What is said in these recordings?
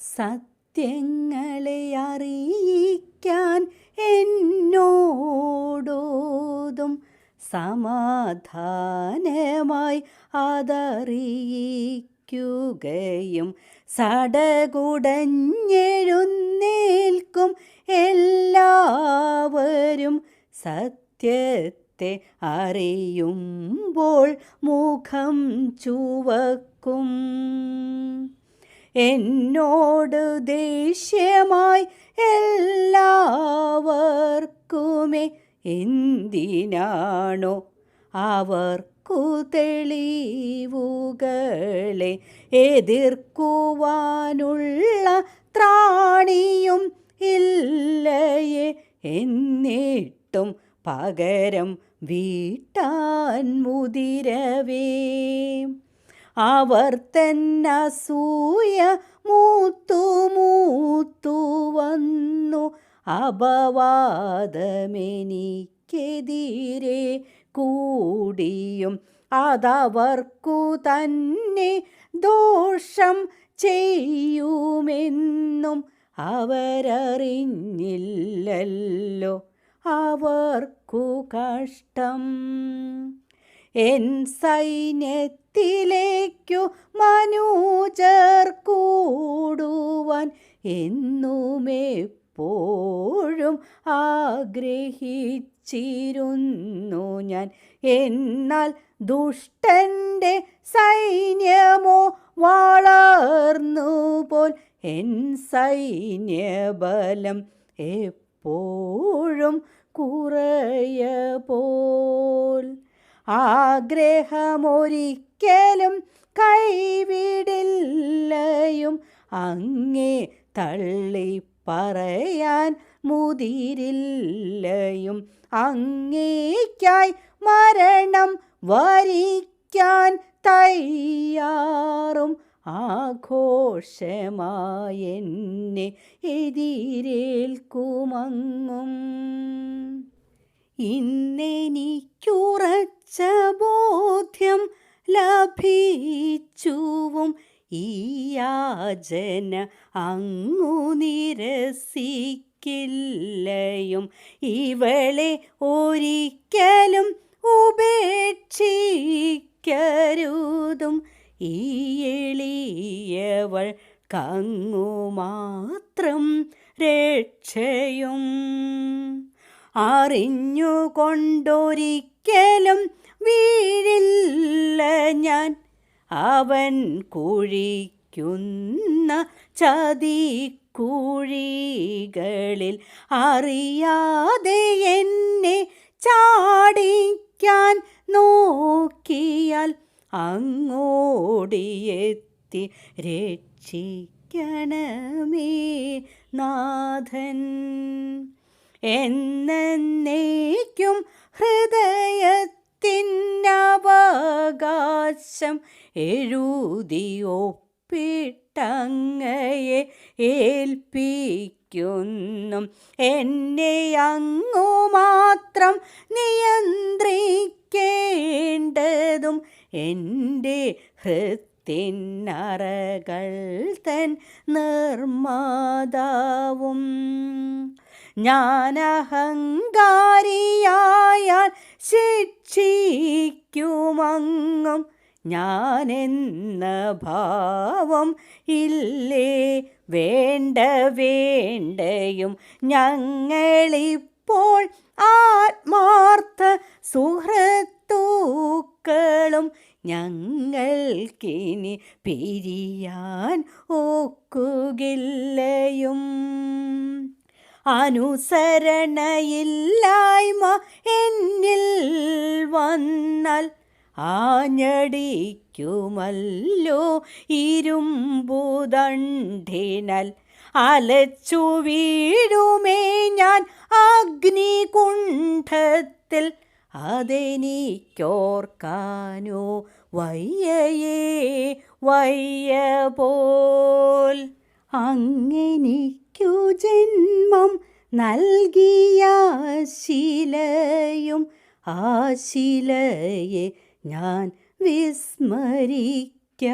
സത്യങ്ങളെ അറിയിക്കാൻ എന്നോടോതും സമാധാനമായി അതറിയിക്കുകയും സടകുടഞ്ഞെഴുന്നേൽക്കും എല്ലാവരും സത്യത്തെ അറിയുമ്പോൾ മുഖം ചുവക്കും. എന്നോട് ദേഷ്യമായി എല്ലാവർക്കുമേ എന്തിനാണോ അവർക്കു തെളിവുകളെ എതിർക്കുവാനുള്ള ത്രാണിയും ഇല്ലയെ എന്നിട്ടും പകരം വീട്ടാൻ മുതിരവേ. അവർ തന്നസൂയ മൂത്തു മൂത്തു വന്നു. അപവാദമെനിക്കെതിരെ കൂടിയും അതവർക്കു തന്നെ ദോഷം ചെയ്യുമെന്നും അവരറിഞ്ഞില്ലല്ലോ. അവർക്കു കഷ്ടം. എൻ സൈന്യത്തിലേക്കു മനൂജർ കൂടുവാൻ എന്നുമെപ്പോഴും ആഗ്രഹിച്ചിരുന്നു ഞാൻ. എന്നാൽ ദുഷ്ടന്റെ സൈന്യമോ വളർന്നു പോൽ എൻ സൈന്യബലം എപ്പോഴും കുറയ പോൽ ആഗ്രഹമൊരിക്കലും കൈവിടില്ലയും അങ്ങേ തള്ളി പറയാൻ മുതിരില്ലയും അങ്ങേക്കായി മരണം വരിക്കാൻ തയ്യാറും ആഘോഷമായെന്നെ എതിരേൽക്കുമങ്ങും. ഇന്നെനിക്കുറച്ച ബോധ്യം ലഭിച്ചുവും ഈ യാചന അങ്ങു നിരസിക്കില്ലയും. ഇവളെ ഒരിക്കലും ഉപേക്ഷിക്കരുതും. ഈ എളിയവൾ കങ്ങു മാത്രം രക്ഷയും. അറിഞ്ഞുകൊണ്ടൊരിക്കലും വീഴില്ല ഞാൻ. അവൻ കുഴിക്കുന്ന ചതി കുഴികളിൽ അറിയാതെ എന്നെ ചാടിക്കാൻ നോക്കിയാൽ അങ്ങോടിയെത്തി രക്ഷിക്കണമേ നാഥൻ. എന്നേക്കും ഹൃദയത്തിനവകാശം എഴുതിയൊപ്പിട്ടങ്ങയെ ഏൽപ്പിക്കുന്നു. എന്നെ അങ്ങു മാത്രം നിയന്ത്രിക്കേണ്ടതും എന്റെ ഹൃത്തിനറകൾ തൻ നിർമാതാവും ഞാൻ അഹങ്കാരിയായാൽ ശിക്ഷിക്കുമങ്ങും ഞാനെന്ന ഭാവം ഇല്ലേ? വേണ്ട വേണ്ടയും ഞങ്ങളിപ്പോൾ ആത്മാർത്ഥ സുഹൃത്തൂക്കളും ഞങ്ങൾക്കിനി പിരിയാൻ ഒക്കുകയില്ലയും അനുസരണയില്ലായ്മ എന്നിൽ വന്നാൽ ആഞ്ഞടിക്കുമല്ലോ ഇരുമ്പുദണ്ഡിനൽ അലച്ചു വീഴുമേ ഞാൻ അഗ്നികുണ്ഠത്തിൽ. അതെനിക്കോർക്കാനോ വയ്യയേ വയ്യ പോൽ. അങ്ങെനിക്കു ജന്മം നൽകിയ ശിലയും ആ ശിലയെ ഞാൻ വിസ്മരിക്ക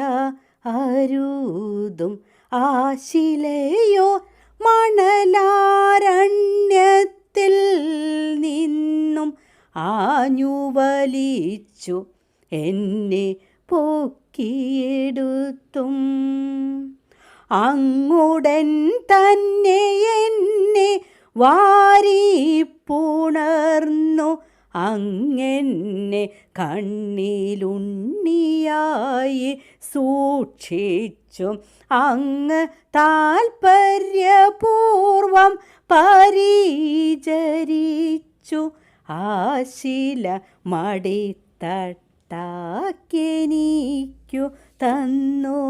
അരുതും. ആശിലയോ മണലാരണ്യത്തിൽ നിന്നും ആഞ്ഞുവലിച്ചു എന്നെ പൊക്കിയെടുത്തും. അങ്ങുടൻ തന്നെ എന്നെ വാരിപ്പുണർന്നു. അങ്ങനെ കണ്ണിലുണ്ണിയായി സൂക്ഷിച്ചു. അങ്ങ് താൽപ്പര്യപൂർവം പരിചരിച്ചു. ആശില മടിത്തട്ടാക്കെനിക്കു തന്നു.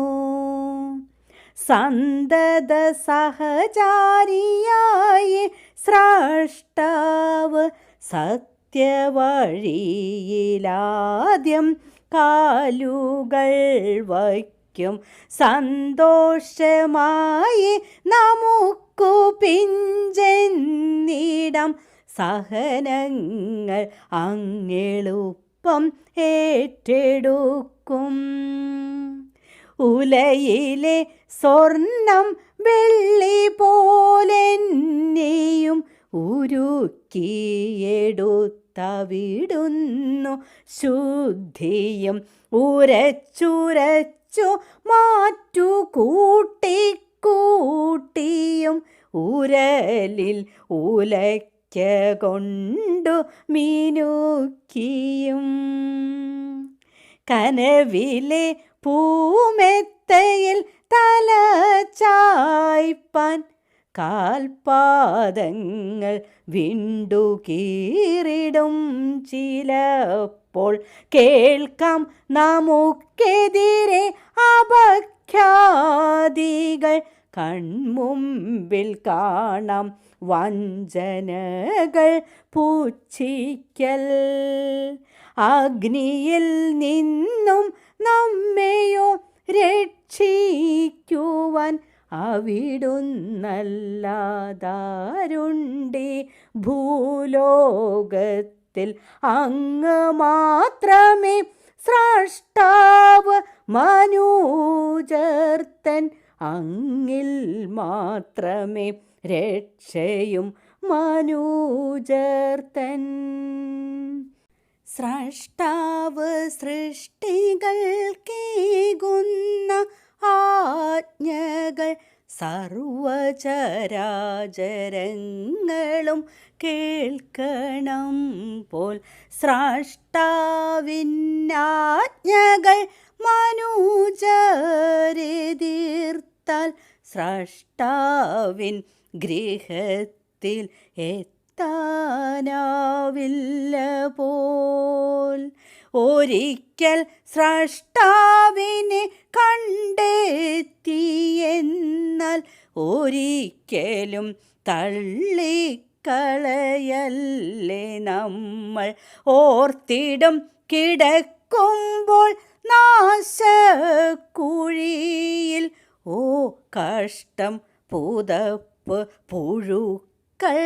സന്തത സഹചാരിയായി സ്രഷ്ടാവ് സത്യവഴിയിലാദ്യം കാലുകൾ വയ്ക്കും. സന്തോഷമായി നമുക്കു പിഞ്ചെന്നിടം സഹനങ്ങൾ അങ്ങെളുപ്പം ഏറ്റെടുക്കും. ഉലയിലെ സ്വർണം വെള്ളി പോലെന്നെയും ഉരുക്കിയെടുത്തവിടുന്നു. ശുദ്ധിയും ഉരച്ചുരച്ചു മാറ്റു കൂട്ടിക്കൂട്ടിയും ഉരലിൽ ഉലയ്ക്ക കൊണ്ടു മീനുക്കിയും. കനവിലെ പൂമെത്തയിൽ തല ചായ്പാൻ കാൽപാദങ്ങൾ വിണ്ടു കീറിടും ചിലപ്പോൾ കേൾക്കാം നമുക്കെതിരെ അപഖ്യാതികൾ കൺമുമ്പിൽ കാണാം വഞ്ചനകൾ പൂച്ചിക്കൽ അഗ്നിയിൽ നിന്നും നമ്മെയോ രക്ഷിക്കുവാൻ അവിടുന്നല്ലാതാരുണ്ടി? ഭൂലോകത്തിൽ അങ്ങ് മാത്രമേ സ്രഷ്ടാവ് മനൂജർത്തൻ. അങ്ങിൽ മാത്രമേ രക്ഷയും മനൂജർത്തൻ. സ്രഷ്ടാവ് സൃഷ്ടികൾക്കേകുന്ന ആജ്ഞകൾ സർവചരാചരങ്ങളും കേൾക്കണം പോൽ. സ്രഷ്ടാവിനാജ്ഞകൾ മനുജരെതിർത്താൽ സ്രഷ്ടാവിൻ ഗൃഹത്തിൽ എത്താനാവില്ല പോൽ. ഒരിക്കൽ സ്രഷ്ടാവിനെ കണ്ടെത്തിയെന്നാൽ ഒരിക്കലും തള്ളിക്കളയല്ലേ നമ്മൾ. ഓർത്തിടും കിടക്കുമ്പോൾ നാശക്കുഴിയിൽ. ഓ കഷ്ടം പുതപ്പ് പുഴുക്കൾ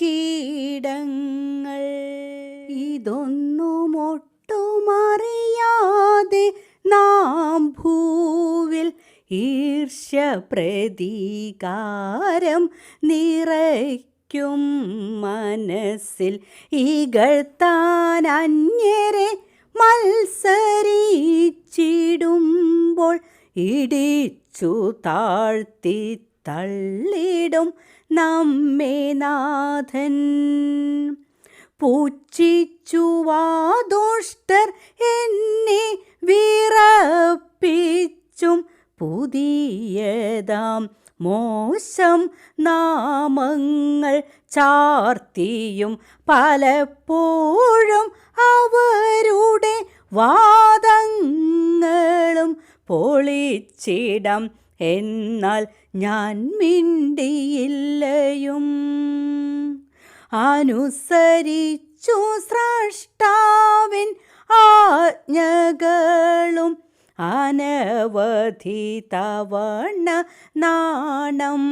കീടങ്ങൾ. ഇതൊന്നും ഒട്ടുമറിയാതെ നാം ഭൂവിൽ ഈർഷ്യ പ്രതീകാരം നിറയ്ക്കും മനസ്സിൽ ഇകഴ്ത്താൻ അന്യരെ മത്സരിച്ചിടുമ്പോൾ ഇടിച്ചു താഴ്ത്തി തള്ളിടും നമ്മെ നാഥൻ. പൂച്ചിച്ചുവാദോഷ്ടർ എന്നെ വിറപ്പിച്ചും പുതിയതാം മോശം നാമങ്ങൾ ചാർത്തിയും പലപ്പോഴും അവരുടെ വാദങ്ങളും പൊളിച്ചിടം എന്നാൽ ഞാൻ മിണ്ടിയില്ലയും. അനുസരിച്ചു സ്രഷ്ടാവിൻ ആജ്ഞകളും അനവധി തവണ നാണം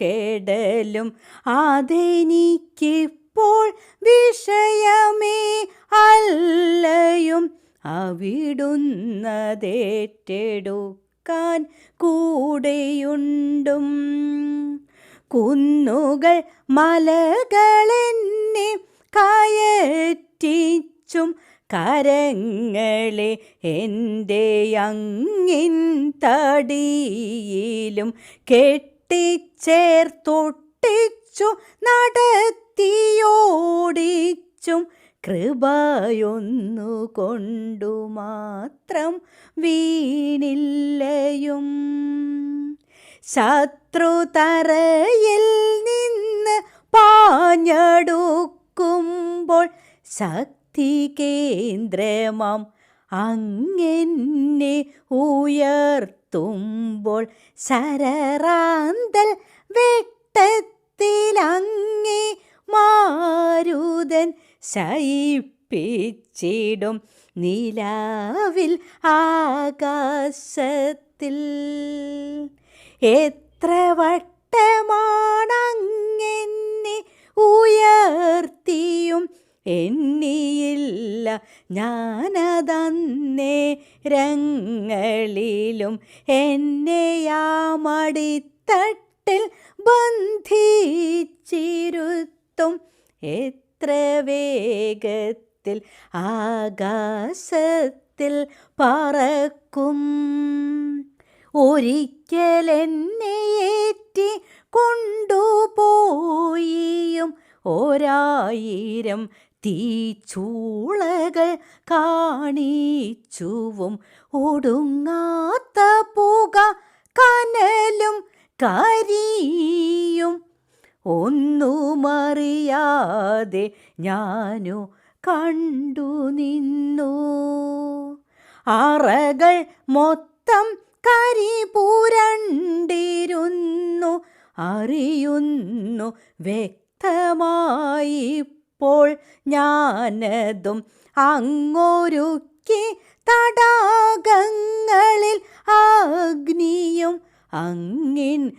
കേടലും. അതെനിക്കിപ്പോൾ വിഷയമേ അല്ലയും. അവിടുന്നതേറ്റെടുക്ക. കാക്കാൻ കൂടെയുണ്ടും. കുന്നുകൾ മലകളെന്നെ കയറ്റിച്ചും കരങ്ങളെ എന്റെ അങ്ങിൻ തടിയിലും കെട്ടിച്ചേർത്തൊട്ടിച്ചു നടത്തിയോടിച്ചും കൃപയൊന്നു കൊണ്ടു മാത്രം വീണില്ലയും. ശത്രുതറയിൽ നിന്ന് പാഞ്ഞടുക്കുമ്പോൾ ശക്തി കേന്ദ്രമാം അങ്ങനെ ഉയർത്തുമ്പോൾ ശരറാന്തൽ വെട്ടത്തിലങ്ങേ മാരുതൻ ശയിപ്പിച്ചിടും നിലാവിൽ ആകാശത്തിൽ. എത്ര വട്ടമാണങ്ങെന്നെ ഉയർത്തിയും എന്നിയില്ല ഞാനതന്നേ രങ്ങളിലും എന്നെയാമടിത്തട്ടിൽ ബന്ധിച്ചിരുത്തും. എത്ര വേഗത്തിൽ ആകാശത്തിൽ പറക്കും. ഒരിക്കൽ എന്നെ ഏറ്റി കൊണ്ടുപോയിയും ഒരായിരം തീച്ചൂളകൾ കാണിച്ചുവും. ഒടുങ്ങാത്ത പുക കനലും കരിയും ഒന്നുമറിയാതെ ഞാനു കണ്ടു നിന്നു. അറകൾ മൊത്തം കരി പൂരണ്ടിരുന്നു അറിയുന്നു വ്യക്തമായിപ്പോൾ ഞാനതും അങ്ങൊരുക്കി തടാകങ്ങളിൽ അഗ്നിയും അങ്ങിൻ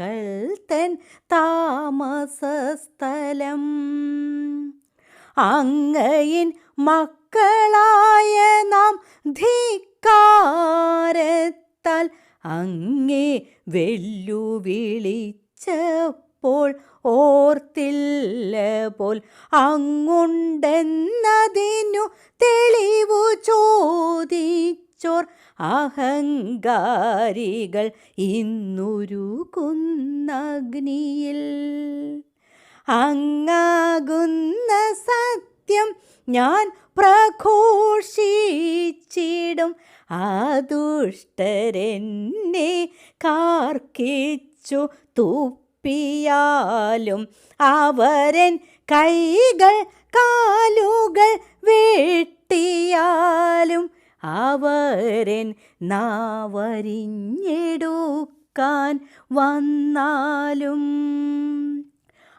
ദുഷ്ടമക്കൾ തൻ താമസസ്ഥലം. അങ്ങയിൻ മക്കളായ നാം ധിക്കാരത്താൽ അങ്ങേ വെല്ലുവിളിച്ചപ്പോൾ ഓർത്തില്ല പോൽ അങ്ങുണ്ടെന്നതിനു തെളിവു ചോദിച്ചോർ അഹങ്കാരികൾ ഇന്നൊരു ഇന്നുരുകുന്നഗ്നിയിൽ. അങ്ങാകുന്ന സത്യം ഞാൻ പ്രഘോഷിച്ചിടും ആ ദുഷ്ടരെന്നെ കാർക്കിച്ചു തുപ്പിയാലും അവരൻ കൈകൾ കാലുകൾ വെട്ടിയാലും അവരൻ നാവരിഞ്ഞെടുക്കാൻ വന്നാലും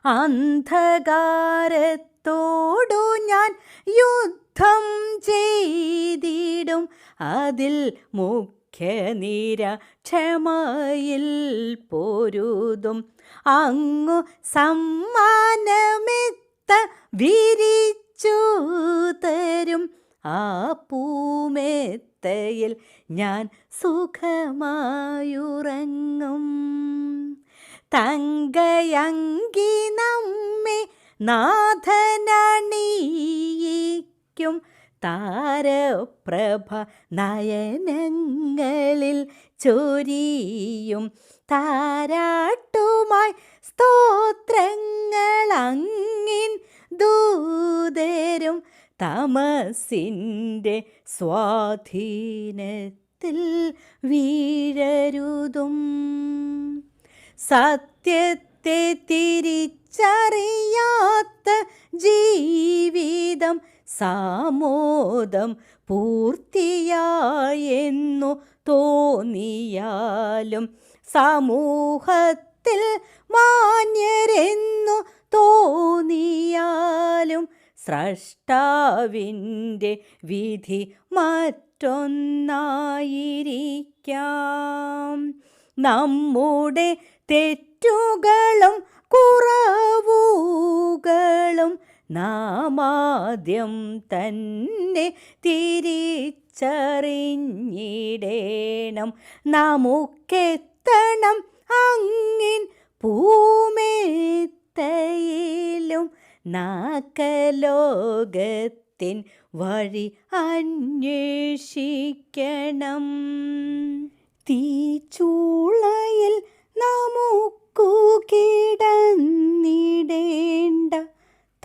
അന്ധകാരത്തോടു ഞാൻ യുദ്ധം ചെയ്തിടും അതിൽ മുഖ്യനിര ക്ഷമയിൽ പോരുതും. അങ്ങു സമ്മാനമെത്ത വിരിച്ചു തരും. ആ പൂമെത്തയിൽ ഞാൻ സുഖമായുറങ്ങും. തങ്കയങ്കി നമ്മെ നാഥനണിയിക്കും. താരപ്രഭ നയനങ്ങളിൽ ചൊരിയും താരാട്ടുമായി സ്തോത്രങ്ങളങ്ങിൻ ദൂതരും തമസിന്റെ സ്വാധീനത്തിൽ വീഴരുതും. സത്യത്തെ തിരിച്ചറിയാത്ത ജീവിതം സാമോദം പൂർത്തിയായെന്നു തോന്നിയാലും സമൂഹത്തിൽ മാന്യരെന്നു തോന്നിയാലും സ്രഷ്ടാവിന്റെ വിധി മറ്റൊന്നായിരിക്കാം. നമ്മുടെ തെറ്റുകളും കുറവുകളും നാം ആദ്യം തന്നെ തിരിച്ചറിഞ്ഞിടേണം. നമുക്കെത്തണം അങ്ങിൻ പൂമേത്തയിലും നാക്കലോകത്തിൻ വഴി അന്വേഷിക്കണം. തീച്ചൂളയിൽ നമുക്കു കിടന്നിടേണ്ട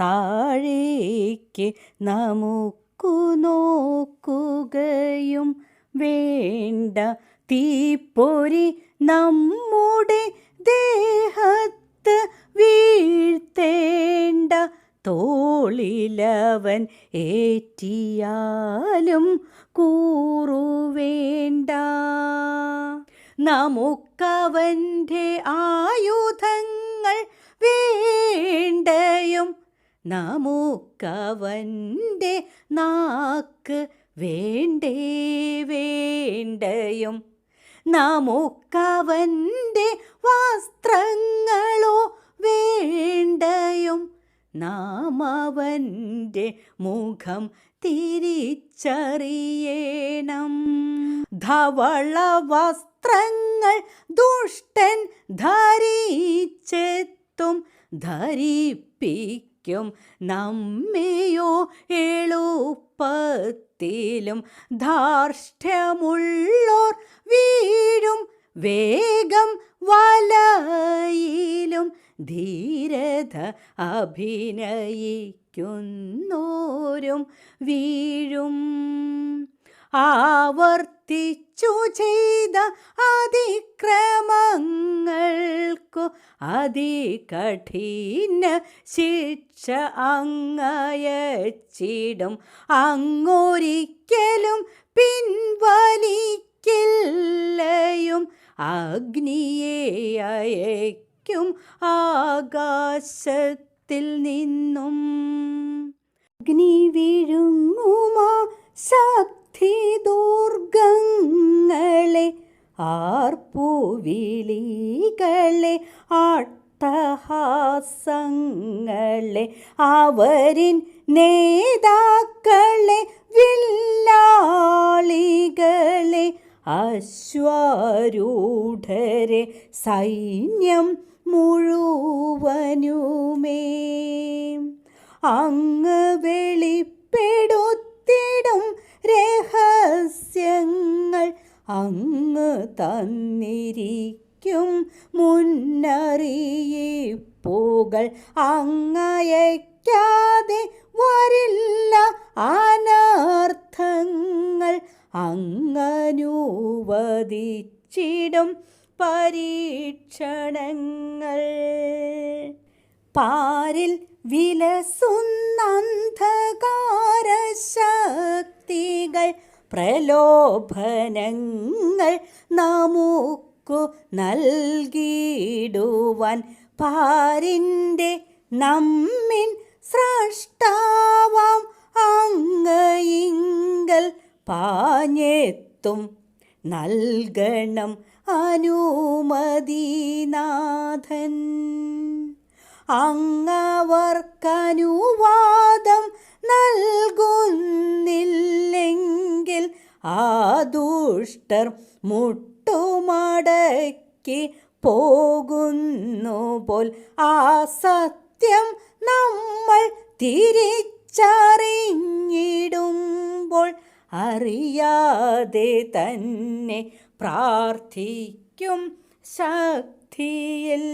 താഴേക്ക് നമുക്കു നോക്കുകയും വേണ്ട. തീപ്പൊരി നമ്മുടെ ദേഹത്ത് വീഴ്ത്തേണ്ട. തോളിലവൻ ഏറ്റിയാലും കൂറുവേണ്ട. നമുക്കവന്റെ ആയുധങ്ങൾ വേണ്ടയും നമുക്കവന്റെ നാക്ക് വേണ്ടേ വേണ്ടയും നമുക്കവന്റെ വസ്ത്രങ്ങളോ വേണ്ടയും നാം അവന്റെ മുഖം തിരിച്ചറിയണം. ധവള വസ്ത്രങ്ങൾ ദുഷ്ടൻ ധരിച്ചെത്തും ധരിപ്പിക്കും നമ്മയോ എളുപ്പത്തിലും. ധാർഷ്ട്യമുള്ളോർ വീഴും വേഗം വലയിലും. ധീരത അഭിനയിക്കുന്നോരും വീഴും. ആവർത്തിച്ചു ചെയ്ത അതിക്രമങ്ങൾക്കു അതികഠിന ശിക്ഷ അങ്ങയച്ചിടും. അങ്ങൊരിക്കലും പിൻവലിക്കില്ലയും അഗ്നിയെ അയക്കും ആകാശത്തിൽ നിന്നും. അഗ്നി വിഴുങ്ങുമാ ശക്തി ദുർഗങ്ങളെ ആർപ്പുവിളികളെ അട്ടഹാസങ്ങളെ അവരിൻ നേതാക്കളെ വില്ലാളികളെ അശ്വാരൂഢരെ സൈന്യം മുഴുവനുമേ. അങ്ങ് വെളിപ്പെടുത്തിടും രഹസ്യങ്ങൾ അങ്ങ് തന്നിരിക്കും. മുന്നറിയിപ്പുകൾ അങ്ങയക്കാതെ വരില്ല അനർത്ഥങ്ങൾ. അങ്ങനുവദിച്ചിടും പരീക്ഷണങ്ങൾ. പാരിൽ വിലസുന്നന്ധകാര ശക്തികൾ പ്രലോഭനങ്ങൾ നമുക്കു നൽകിയിടുവാൻ പാരിന്റെ നമ്മിൻ സ്രഷ്ടാവാം അങ്ങയിങ്കൽ പാഞ്ഞെത്തും. നൽകണം അനുമതിനാഥൻ. അങ്ങവർക്കനുവാദം നൽകുന്നില്ലെങ്കിൽ ആ ദുഷ്ടർ മുട്ടുമടക്കി പോകുന്നു പോൽ ആ സത്യം നമ്മൾ തിരിച്ചറിഞ്ഞിടുമ്പോൾ അറിയാതെ തന്നെ പ്രാർത്ഥിക്കും ശക്തിയിൽ.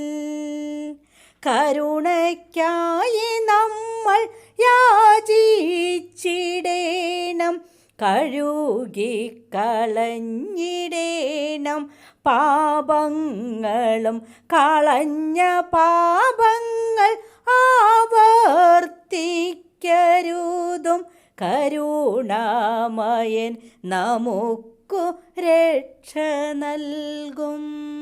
കരുണയ്ക്കായി നമ്മൾ യാചിച്ചിടേണം. കഴുകിക്കളഞ്ഞിടേണം പാപങ്ങളും കളഞ്ഞ പാപങ്ങൾ ആവർത്തിക്കരുതും. കരുണാമയൻ നമുക്കു രക്ഷ നൽകും.